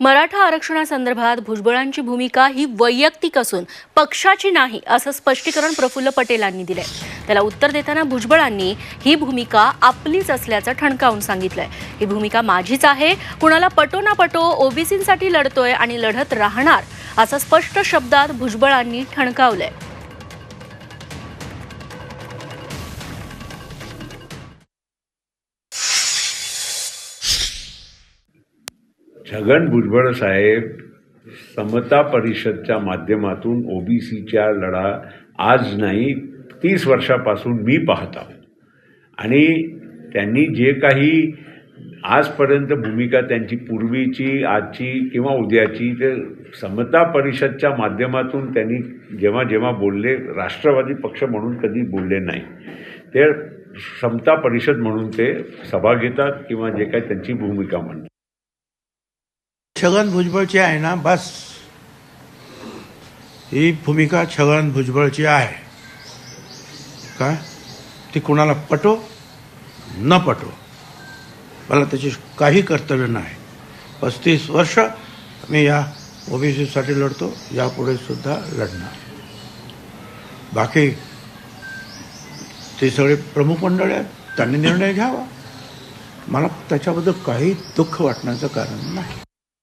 मराठा आरक्षणासंदर्भात भुजबळांची भूमिका ही वैयक्तिक असून पक्षाची नाही असं स्पष्टीकरण प्रफुल्ल पटेलांनी दिलंय. त्याला उत्तर देताना भुजबळांनी ही भूमिका आपलीच असल्याचं ठणकावून सांगितलंय. ही भूमिका माझीच आहे कुणाला पटो ना पटो ओबीसींसाठी लढतोय आणि लढत राहणार असं स्पष्ट शब्दात भुजबळांनी ठणकावलंय. छगन भुजबळ साहेब समता परिषदच्या माध्यमातून ओबीसीच्या लढा आज नाही तीस वर्षापासून मी पाहतो आणि त्यांनी जे काही आजपर्यंत भूमिका त्यांची पूर्वीची आजची किंवा उद्याची ते समता परिषदच्या माध्यमातून त्यांनी जेव्हा जेव्हा बोलले राष्ट्रवादी पक्ष म्हणून कधी बोलले नाही. ते समता परिषद म्हणून ते सभा घेतात किंवा जे काही त्यांची भूमिका म्हणतात. छगन भुजबळची आहे ना बस ही भूमिका छगन भुजबळची आहे काय ती कुणाला पटो न पटो मला त्याची काही कर्तव्य नाही पस्तीस वर्ष मी या ओबीसीसाठी लढतो यापुढे सुद्धा लढणार बाकी ते सगळे प्रमुख मंडळ आहेत त्यांनी निर्णय घ्यावा मला त्याच्याबद्दल काही दुःख वाटण्याचं कारण नाही